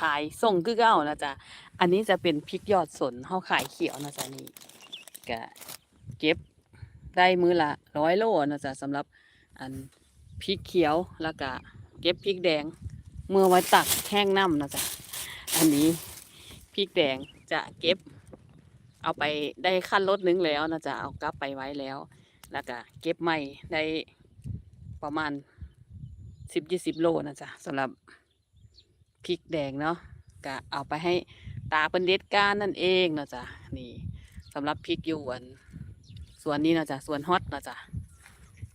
ขายส่งคือเก่านะจ๊ะ อันนี้จะเป็นพริกยอดสนเฮาขายเขียวนะจ๊ะนี่ก็เก็บได้มือละร้อยโลนะจ๊ะสำหรับอันพริกเขียวแล้วก็เก็บพริกแดงเมื่อไว้ตักแห้งน้ำนะจ๊ะ อันนี้พริกแดงจะเก็บ เอาไปได้ขั้นรถนึงแล้วนะจ๊ะเอากลับไปไว้แล้ว แล้วก็เก็บใหม่ได้ประมาณสิบยี่สิบโลนะจ๊ะสำหรับ พริกแดงเนาะก็เอาไปให้ตาเป็นเด็ดก้านนั่นเองเนาะจ๊ะนี่สำหรับพริกหยวนส่วนนี้เนาะจ๊ะส่วนฮอตนาะจ๊ะ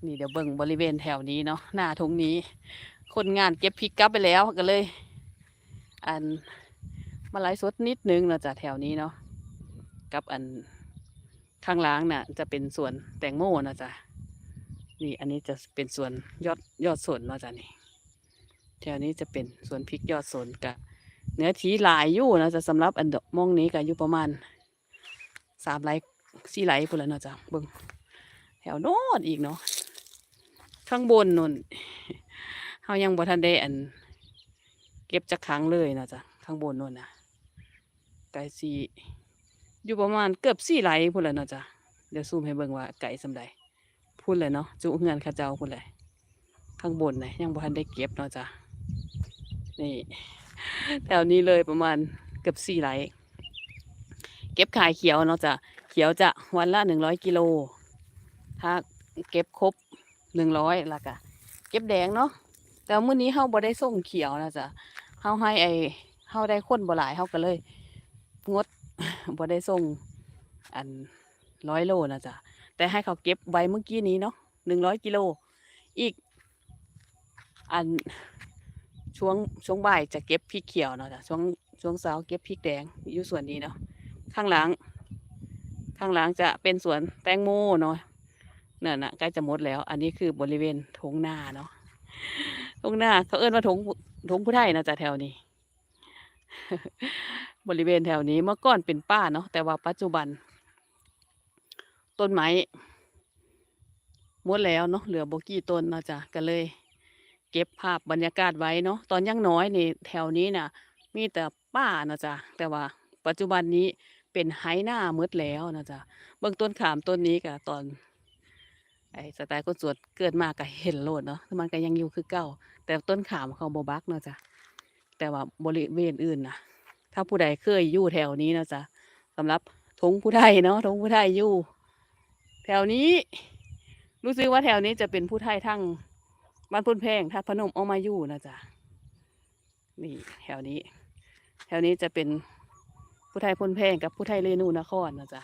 นี่เดี๋ยวเบิ่งบริเวณแถวนี้เนาะหน้าทงนี้ คนงานเก็บพริกกลับไปแล้วก็เลย อันมาไลฟ์สดนิดนึงเนาะจ๊ะแถวนี้เนาะกับอันข้างล่างน่ะ จะเป็นส่วนแตงโมนะจ๊ะนี่อันนี้จะเป็นส่วนยอดยอดส่วนเนาะจ๊ะนี่ แถวนี้จะเป็นสวนพริกยอดสนกะเนื้อที่หลายอยู่นะจะสำหรับอันดอกมองนี้ก็อยู่ประมาณสามไร่สี่ไร่พุ่นแล้วเนาะจ๊ะเบิ่งแถวโน้นอีกเนาะข้างบนนู่นเฮายังบ่ทันได้อัน เก็บจักครั้งเลยนะจ๊ะข้างบนนู่นนะไก่สีอยู่ประมาณเกือบสี่ไหลพุ่นแหละเนาะจ้ะเดี๋ยวซูมให้เบิ่งว่าไก่สำใดพุ่นเลยเนาะจุเงินข้าเจ้าพุ่นเลยข้างบนนะยังบ่ทันได้เก็บเนาะจ้ะ นี่แถวนี้เลยประมาณเกือบสี่ไหลเก็บขายเขียวเนาะจ้ะเขียวจะวันละหนึ่งร้อยกิโล ถ้าเก็บครบหนึ่งร้อยละกะเก็บแดงเนาะแต่มื้อนี้เฮาบ่ได้ส่งเขียวนะจ้ะเฮาให้ไอเฮาได้คนบ่หลายเฮาก็เลย งดบ่ได้ส่งอันร้อยโลนะจ๊ะแต่ให้เขาเก็บไว้เมื่อกี้นี้เนาะหนึ่งร้อยกิโล อีก อัน ช่วงช่วงบ่ายจะเก็บพริกเขียวเนาะจ้ะช่วงช่วงเช้าเก็บพริกแดงอยู่ส่วนนี้เนาะข้างหลัง ข้างหลังจะเป็นสวนแตงโมเนาะเนั่นน่ะใกล้จะหมดแล้ว อันนี้คือบริเวณทงนาเนาะทงนาเขาเอิ้นว่าทงทงผู้ไทยนะจ๊ะแถวนี้ บริเวณแถวนี้เมื่อก่อนเป็นป่าเนาะแต่ว่าปัจจุบัน ต้นไม้หมดแล้วเนาะเหลือโบกี้ต้นเนาะจ้ะก็เลย เก็บภาพบรรยากาศไว้เนาะตอนยังน้อยนี่แถวนี้น่ะ มีแต่ป่านะจ้ะแต่ว่าปัจจุบันนี้เป็นไฮหน้ามืดแล้วนะจ๊ะเบื้องต้นขามต้นนี้กับตอน ไอ้สไตล์คนสวนเกิดมาก็เห็นโลดเนาะมันก็ยังอยู่คือเก่า แต่ต้นขามเขาโบบักเนาะจ้ะแต่ว่าบริเวณอื่นนะถ้าผู้ใดเคยอยู่แถวนี้นะจ๊ะสำหรับทงผู้ไทยเนาะทงผู้ไทยอยู่ แถวนี้ รู้สึกว่าแถวนี้จะเป็นผู้ไทยทั้ง บ้านพุนแพงทัดพนมออกมาอยู่นะจ๊ะนี่แถวนี้ แถวนี้จะเป็นผู้ไทยพุนแพงกับผู้ไทยเรนูนครนะจ๊ะ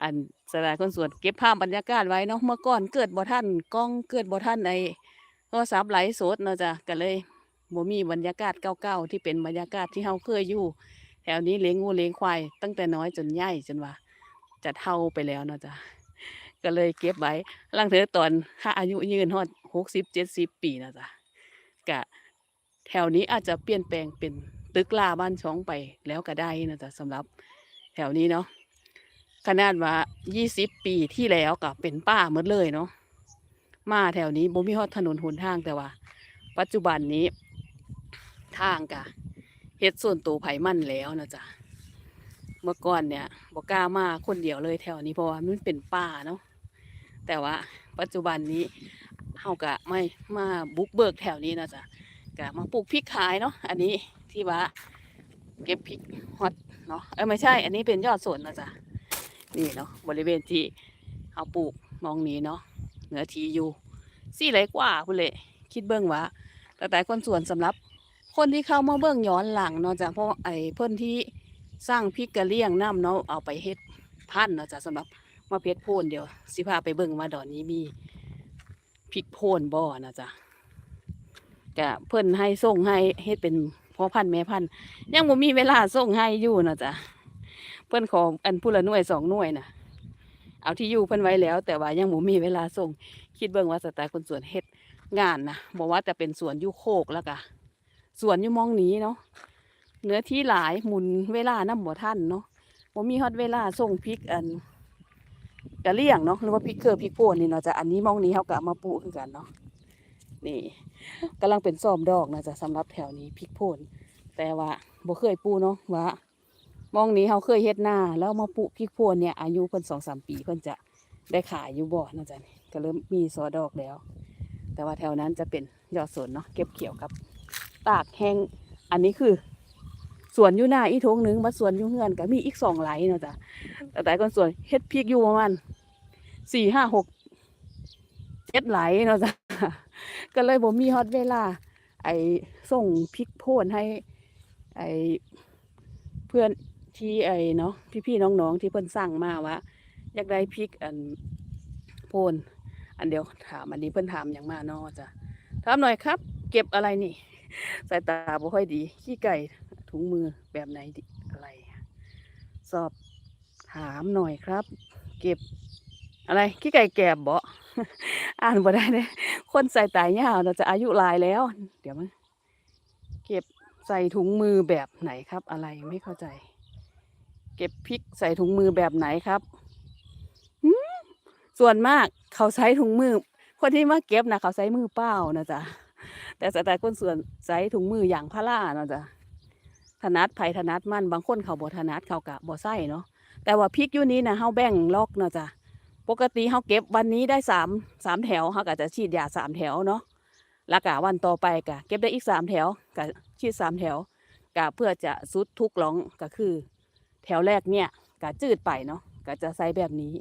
อันสลายคนสวนเก็บภาพบรรยากาศไว้เนาะเมื่อก่อนเกิดบ่ท่านกล้องเกิดบ่ท่านในโทรศัพท์ไหลฟ์สดนะจ๊ะก็เลยบ่มีบรรยากาศเก่าๆที่เป็นบรรยากาศที่เฮาเคยอยู่ แถวนี้เลี้ยงงูเลี้ยงควายตั้งแต่น้อยจนใหญ่จนว่าจะเท่าไปแล้วเนาะจ้ะก็เลยเก็บไว้ลังเธอตอนถ้าอายุยืนฮอด หกสิบเจ็ดสิบปีนะจ๊ะกะแถวนี้อาจจะเปลี่ยนแปลงเป็นตึกลาบ้านช่องไปแล้วก็ได้นะจ๊ะสำหรับแถวนี้เนาะขนาดว่ายี่สิบปีที่แล้วก็เป็นป่าหมดเลยเนาะมาแถวนี้บ่มีฮอดถนนหนทางแต่ว่า ปัจจุบันนี้ ทางกะเฮ็ดส่วนตัวไผมันแล้วนะจ๊ะเมื่อก่อนเนี่ยบอกกล้ามาคนเดียวเลยแถวนี้เพราะว่ามันเป็นป่าเนาะแต่ว่าปัจจุบันนี้ เฮากะไม่มาบุกเบิกแถวนี้นะจ๊ะกะมาปลูกพริกขายเนาะอันนี้ที่ว่าเก็บพริกฮอตเนาะเอ้ยไม่ใช่ อันนี้เป็นยอดสวนนะจ๊ะนี่เนาะบริเวณที่เอาปลูกมองนี้เนาะเหนือทีอยู่สี่ไรกว่าพุ่นเลยคิดเบิ่งว่าแต่แต่คนส่วนสำหรับคนที่เข้ามาเบื้องย้อนหลังเนาะจ้ะเพราะไอ้เพิ่นที่สร้างพริกกระเลี่ยงน้ำเนาะเอาไปเฮ็ดพันเนาะจ้ะสำหรับมาเพชรโพนเดียว สิพาไปเบิ่งมาดอนนี้มี พริกโพนบ่อนะจ้ะกะเพิ่นให้ส่งให้เฮ็ดเป็นพ่อพันธุ์แม่พันธุ์ยังบ่มีเวลาส่งให้อยู่นะจ้ะเพิ่นขออันผู้ละหน่วยสองหน่วยน่ะเอาที่อยู่เพิ่นไว้แล้ว แต่ว่ายังบ่มีเวลาส่ง คิดเบิ่งว่าสไตล์คนสวนเฮ็ดงานนะบอกว่าจะเป็นสวนอยุโคกแล้วก็สวนอยุมองนี้เนาะเนื้อที่หลายหมุนเวลาน้ำบ่ท่านเนาะบ่มีฮอดเวลาส่งพริกอัน กะเลี่ยงเนาะหรือว่าพริกเครือพริกโพนนี่เนาะจะอันนี้มองนี้เขาก็เอามาปลูกคือกันเนาะนี่กำลังเป็นซ้อมดอกนะจะสำหรับแถวนี้พริกโพนแต่ว่าบ่เคยปลูกเนาะว่ามองนี้เขาเคยเฮ็ดหน้าแล้วมาปลูกพริกโพนเนี่ยอายุเพิ่นสองสามปีเพิ่นจะได้ขายอยู่บ่อนะจ๊ะนี่ก็เริ่มมีสอดอกแล้ว แต่ว่าแถวนั้นจะเป็นยอดสนเนาะเก็บเกี่ยวกับ ตากแห้งอันนี้คือ สวนอยู่หน้าอีทงหนึ่งมาสวนอยู่เฮือนก็มีอีกสองไหลเนาะจ๊ะแต่แต่คนสวนเฮ็ดพริกอยู่ประมาณสี่ห้าหกเจ็ดไหลเนาะจ๊ะก็เลยบ่มีฮอตเวลา ไอ้ส่งพริกโพนให้ ไอ้เพื่อนที่ไอ้เนาะพี่ๆน้องๆที่เพิ่อนสั่งมาว่าอยากได้พริกอันโพนอันเดียวถามอันนี้เพิ่อนถามอย่างมาเนาะจ้ะถามหน่อยครับ เก็บอะไรนี่ สายตาบ่ค่อยดี ขี้ไก่ถุงมือแบบไหนดิอะไร สอบถามหน่อยครับ เก็บอะไรขี้ไก่แกบบ่อ่านบ่ได้เลยคนใส่ตายาวเราจะอายุหลายแล้ว เดี๋ยวมั้งเก็บใส่ถุงมือแบบไหนครับ อะไรไม่เข้าใจ เก็บพริกใส่ถุงมือแบบไหนครับส่วนมากเขาใช้ถุงมือ คนที่มาเก็บนะเขาใช้มือเปล่านะจ๊ะ แต่สไตล์คนส่วนใช้ถุงมืออย่างพารานะจ๊ะถนัดไผ่ถนัดมันบางคนเขาบ่ถนัดเขากะบ่ใส่เนาะแต่ว่าพริกยู่นี้นะเฮาแบ่งล็อกเนาะจ๊ะปกติเขาเก็บวันนี้ได้สามสามแถวเขาก็จะฉีดยาสามแถวเนาะแล้วก็วันต่อไปก็เก็บได้อีกสามแถวก็ฉีดสามแถวก็เพื่อจะสุดทุกหลองก็คือ แถวแรกเนี่ยก็จืดไปเนาะก็จะใส่แบบนี้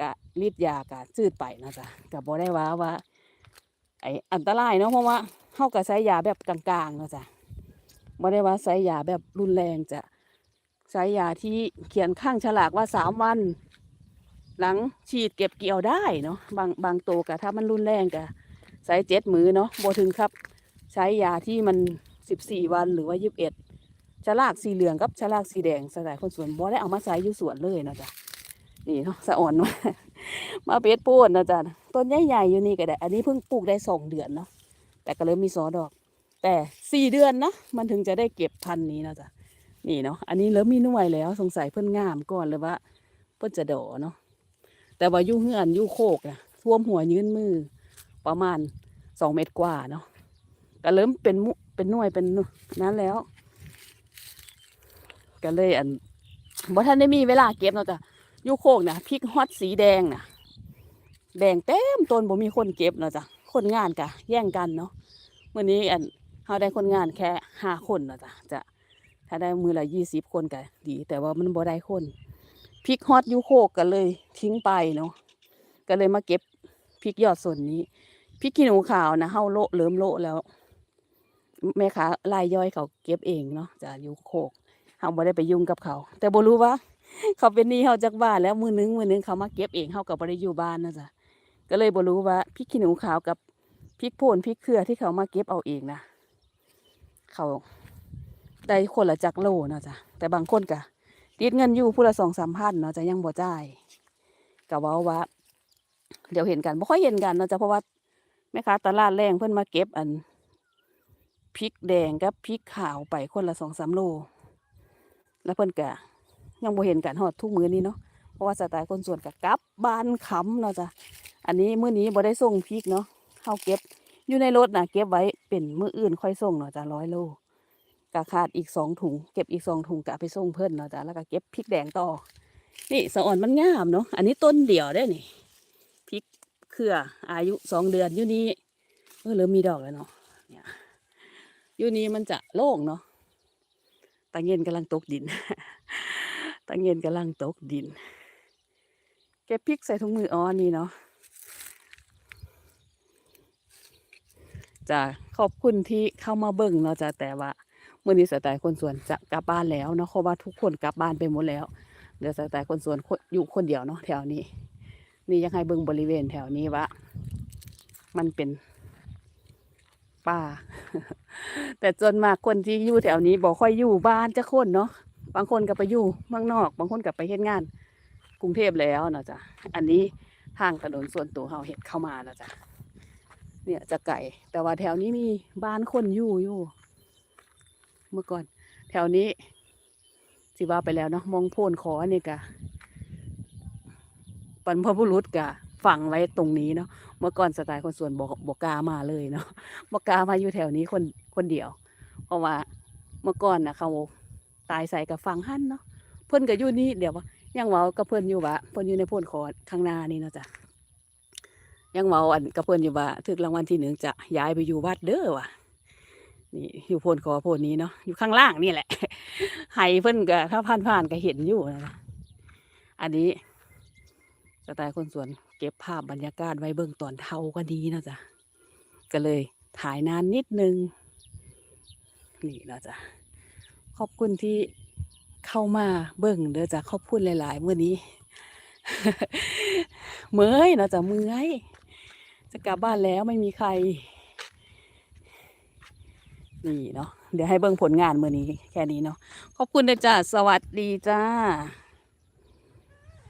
ก็รีดยาก็จืดไปนะจ๊ะก็บ่ได้ว่าว่า ไออันตรายเนาะเพราะว่าเขาก็ใช้ยาแบบกลางๆเนาะจ๊ะบ่ได้ว่าใช้ยาแบบรุนแรงจะใช้ยาที่เขียนข้างฉลากว่าสามวัน หลังฉีดเก็บเกี่ยวได้เนาะบางบางตัวกะถ้ามันรุนแรงกะใช้เจ็ดมือเนาะโบถึงครับ ใช้ยาที่มันสิบสี่วันหรือว่ายี่สิบเอ็ดฉลากสีเหลืองกับฉลากสีแดงสไตล์คนสวนบ่ได้เอามาใช้อยู่สวนเลยเนาะจ๊ะนี่เนาะสะอ่อนมา มาเป็ดโพดนะจ๊ะต้นใหญ่ๆอยู่นี่ก็ได้ อันนี้เพิ่งปลูกได้สองเดือนเนาะแต่ก็เริ่มมีสอดอก แต่สี่เดือนนะมันถึงจะได้เก็บพันธุ์นี้นะจ๊ะนี่เนาะอันนี้เริ่มมีหน่วยแล้วสงสัยเพิ่นงามก่อนเลยว่าเพิ่นจะดอเนาะแต่ว่ายู่เฮือนยู่โคกอะท่วมหัวยืนมือ ประมาณสองเมตรกว่าเนาะก็เริ่มเป็นมุเป็นหน่วยเป็นนั้นแล้ว ก็เลยอันบ่ท่านได้มีเวลาเก็บเนาะจ้ะ ยูโคกนะพริกฮอตสีแดงนะแดงเต็มต้นบ่มีคนเก็บเนาะจ้ะคนงานกะแย่งกันเนาะมื่อนี้อันเขาได้คนงานแค่ห้าคนเนาะจ้ะจะถ้าได้มือละยี่สิบคนก็ดี แต่ว่ามันบ่ได้คนพริกฮอตยูโคกก็เลยทิ้งไปเนาะก็เลยมาเก็บพริกยอดส่วนนี้พริกขี้หนูขาวนะเฮาโละเริ่มโละแล้ว แม่ค้ารายย่อยเขาเก็บเองเนาะจากยูโคกเฮาบ่ได้ไปยุ่งกับเขา แต่บ่รู้ว่า เขาเป็นหนี้เฮาจากบ้านแล้วมือนึงมือนึงเขามาเก็บเองเฮาก็บ่ได้อยู่บ้านนะจ๊ะก็เลยบรู้ว่าพริกขี้หนูขาวกับพริกโพนพริกเครือที่เขามาเก็บเอาเองนะเขาได้คนละจักโลนะจ๊ะแต่บางคนก็ติดเงินอยู่ผู้ละสองสามพันเนาะจะยังบ่จ่ายก็เว้าว่าเดี๋ยวเห็นกันบ่ค่อยเห็นกันเนาะจ้ะเพราะว่าแม่ค้าตลาดแรงเพิ่นมาเก็บอันพริกแดงกับพริกขาวไปคนละสองสามโล แล้วเพิ่นก็ ยังบ่เห็นกันฮอดทุกมือนี้เนาะเพราะว่าสไตล์คนส่วนก็กลับบ้านคำเนาะจ้ะอันนี้มื้อนี้บ่ได้ส่งพริกเนาะเฮาเก็บอยู่ในรถนะเก็บไว้เป็นมื้ออื่นค่อยส่งเนาะจ้ะร้อยโลกะขาดอีกสองถุงเก็บอีกสองถุงกะไปส่งเพิ่นเนาะจ้ะแล้วก็เก็บพริกแดงต่อ นี่สะอ่อนมันงามเนาะอันนี้ต้นเดี่ยวได้นี่พริกเครืออายุสองเดือนอยู่นี่เออเริ่มมีดอกแล้วเนาะเนี่ยอยู่นี่มันจะโล่งเนาะตาเงินกำลังตกดิน ตาเงินกำลังตกดิน เก็บพริกใส่ถุงมืออ๋อนี่เนาะจะขอบคุณที่เข้ามาเบิ่งเนาะจ้ะแต่ว่าเมื่อนี้สไตล์คนสวนจะกลับบ้านแล้วเนาะเพราะว่าทุกคนกลับบ้านไปหมดแล้วเหลือสไตล์คนสวนอยู่คนเดียวเนาะแถวนี้ นี่ยังให้เบิ่งบริเวณแถวนี้ว่ามันเป็นป่าแต่จนมากคนที่อยู่แถวนี้บอกค่อยอยู่บ้านจะคนเนาะ บางคนก็ไปอยู่เมืองนอก บางคนก็ไปเฮ็ดงาน กรุงเทพแล้วนะจ้ะอันนี้ทางถนนส่วนตัวเฮาเห็ดเข้ามาแล้วจ้ะเนี่ยจะไก่ แต่ว่าแถวนี้มีบ้านคนอยู่อยู่ เมื่อก่อน แถวนี้สิว่าไปแล้วเนาะมองโพนขอนี่กะปันพบุรุษกะฝังไว้ตรงนี้เนาะเมื่อก่อนสไตล์คนส่วนบอกบอกกามาเลยเนาะบอกกามาอยู่แถวนี้คนคนเดียว เพราะว่าเมื่อก่อนนะเขา ตายใส่กับฟังหั่นเนาะเพิ่นก็อยู่นี่เดี๋ยวว่ายังเว้ากับเพิ่นอยู่ว่าเพิ่นอยู่ในโพนคอข้างหน้านี่เนาะจ้ะยังเว้าอันกับเพิ่นอยู่ว่าถึกรางวัลที่หนึ่งจะย้ายไปอยู่วัดเด้อว่ะนี่อยู่โพนคอโพนนี้เนาะอยู่ข้างล่างนี่แหละไห้เพิ่นก็ถ้าผ่านผ่านๆก็เห็นอยู่นะอันนี้สไตล์คนสวนเก็บภาพบรรยากาศไว้เบิ่งตอนเท่าก็ดีเนาะจ้ะก็เลยถ่ายนานนิดนึงนี่เนาะจ้ะ ขอบคุณที่เข้ามาเบิ่งเด้อจ้ะขอบคุณหลายๆมื้อนี้ เมื่อยเนาะจ้ะเมื่อยจะกลับบ้านแล้วไม่มีใคร นี่เนาะเดี๋ยวให้เบิ่งผลงานมื้อนี้แค่นี้เนาะขอบคุณเด้อจ้ะสวัสดีจ้า